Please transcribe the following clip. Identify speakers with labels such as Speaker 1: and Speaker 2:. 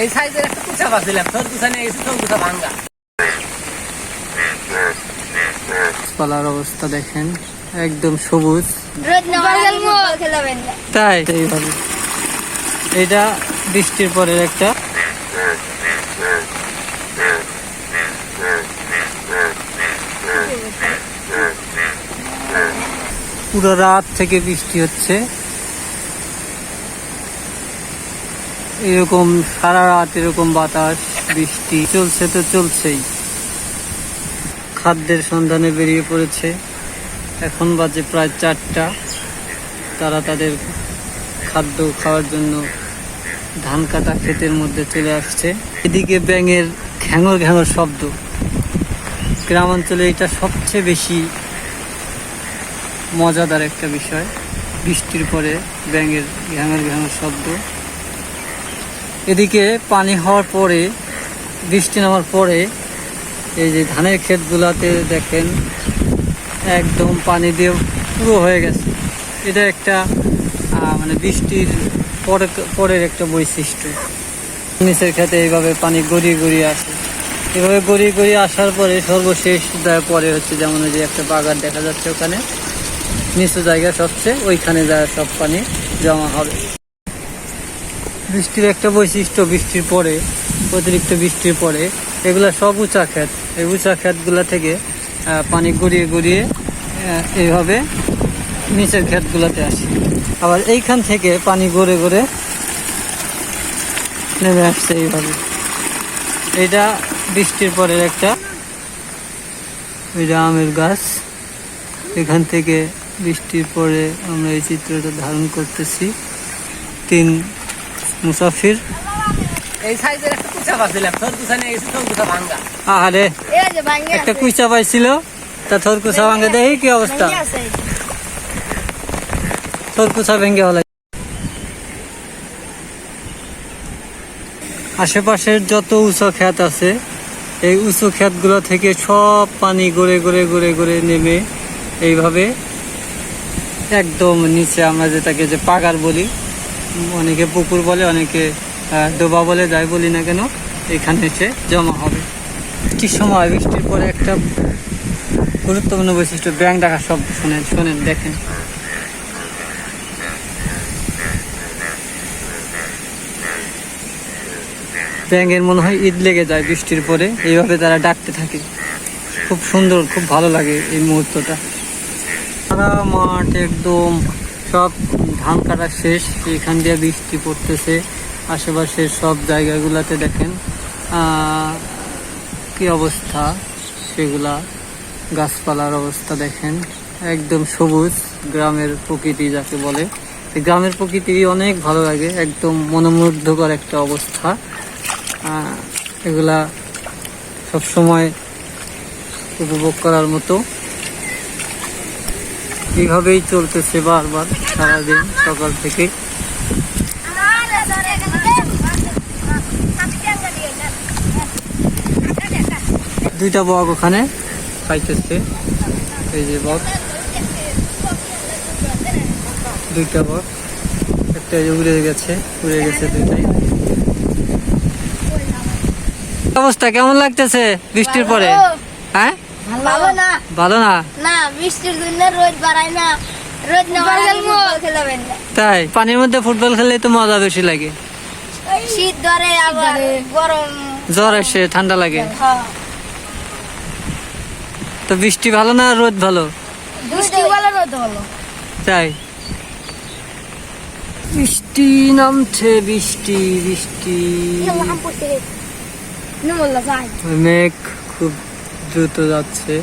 Speaker 1: এই সাইজের একটা কুচা পাচ্ছিলাম তোর গেছি তোর কুচা ভাঙ্গা।
Speaker 2: গাছপালার অবস্থা দেখেন একদম সবুজ। তাই এইভাবে। এটা বৃষ্টির পরের একটা। পুরো রাত থেকে বৃষ্টি হচ্ছে। এরকম সারা রাত এরকম বাতাস, বৃষ্টি, চলছে তো চলছেই। খাদ্যের সন্ধানে বেরিয়ে পড়েছে। এখন বাজে প্রায় চারটা। তারা তাদের খাদ্য খাওয়ার জন্য ধান কাটা ক্ষেতের মধ্যে চলে আসছে। এদিকে ব্যাঙের ঘ্যাঙর ঘ্যাঙর শব্দ। গ্রামাঞ্চলে এটা সবচেয়ে বেশি মজাদার একটা বিষয়। বৃষ্টির পরে ব্যাঙের ঘ্যাঙর ঘ্যাঙর শব্দ। এদিকে পানি হওয়ার পরে, বৃষ্টি নামার পরে, এই যে ধানের ক্ষেতগুলাতে দেখেন, একদম পানি দিয়ে পুরো হয়ে গেছে। এটা একটা মানে বৃষ্টির পরে, পরের একটা বৈশিষ্ট্য। নিচের খেতে এইভাবে পানি গড়িয়ে গড়িয়ে আসে। এভাবে গড়িয়ে গড়িয়ে আসার পরে সর্বশেষ পরে হচ্ছে যেমন ওই যে একটা বাগান দেখা যাচ্ছে ওখানে, নিচু জায়গা সবচেয়ে, ওইখানে যা সব পানি জমা হবে। বৃষ্টির একটা বৈশিষ্ট্য বৃষ্টির পরে, অতিরিক্ত বৃষ্টির পরে, এগুলা সব উঁচা ক্ষেত। এই উঁচা ক্ষেতগুলা থেকে পানি গড়িয়ে গড়িয়ে এইভাবে নিচের ক্ষেতগুলোতে আসে। আবার এইখান থেকে পানি গড়ে গড়ে নেমে আসছে এইভাবে। এটা বৃষ্টির পরের একটা এটা আমের গাছ। এখান থেকে বৃষ্টির পরে আমরা এই চিত্রটা ধারণ করতেছি। তিন মুসাফির। আহারে একটা কুইচা পাইছিল তা থর কুচা ভাঙে দেখি কি অবস্থা। থর কুচা ভেঙে আশেপাশের যত উঁচু ক্ষেত আছে এই উঁচু ক্ষেতগুলো থেকে সব পানি গড়ে গড়ে গড়ে গড়ে নেমে এইভাবে একদম নিচে আমরা যেটাকে যে পাগার বলি অনেকে পুকুর বলে, অনেকে ডোবা বলে, যাই বলি না কেন, এখানে এসে জমা হবে। বৃষ্টির সময় বৃষ্টির পরে একটা গুরুত্বপূর্ণ বৈশিষ্ট্য ব্যাং ডাকার শব্দ শোনেন শোনেন, দেখেন। ব্যাঙের মনে হয় ঈদ লেগে যায় বৃষ্টির পরে, এইভাবে তারা ডাকতে থাকে। খুব সুন্দর, খুব ভালো লাগে এই মুহূর্তটা। সারা মাঠ একদম সব ধান কাটা শেষ, এখান দিয়ে বৃষ্টি পড়তেছে। আশেপাশের সব জায়গাগুলোতে দেখেন কি অবস্থা, সেগুলা গাছপালার অবস্থা দেখেন। একদম সবুজ, গ্রামের প্রকৃতি যাকে বলে। গ্রামের প্রকৃতি অনেক ভালো লাগে, একদম মনোমুগ্ধকর একটা অবস্থা। এগুলা সবসময় উপভোগ করার মতো। এইভাবেই চলতেছে বারবার সারাদিন সকাল থেকে? দুইটা বক ওখানে খাইতেছে এই যে বক। দুইটা বক। একটা এই যে উড়ে গেছে উড়ে গেছে দুইটাই। অবস্থা? কেমন লাগতেছে বৃষ্টির পরে? হ্যাঁ?
Speaker 3: ভালো না।
Speaker 2: ভালো না।
Speaker 3: না? বৃষ্টির জন্য রোদ বাড়ায় না। রোদ না খেলাবেন
Speaker 2: তাই? পানির মধ্যে ফুটবল খেললে তো মজা বেশি লাগে।
Speaker 3: শীত ধরে আবার গরম।
Speaker 2: জ্বর আসে ঠান্ডা লাগে।
Speaker 3: হ্যাঁ।
Speaker 2: তো বৃষ্টি ভালো না রোদ ভালো?
Speaker 3: বৃষ্টি ভালো রোদ ভালো।
Speaker 2: তাই? বৃষ্টি নামছে বৃষ্টি বৃষ্টি। মেঘ খুব দ্রুত যাচ্ছে।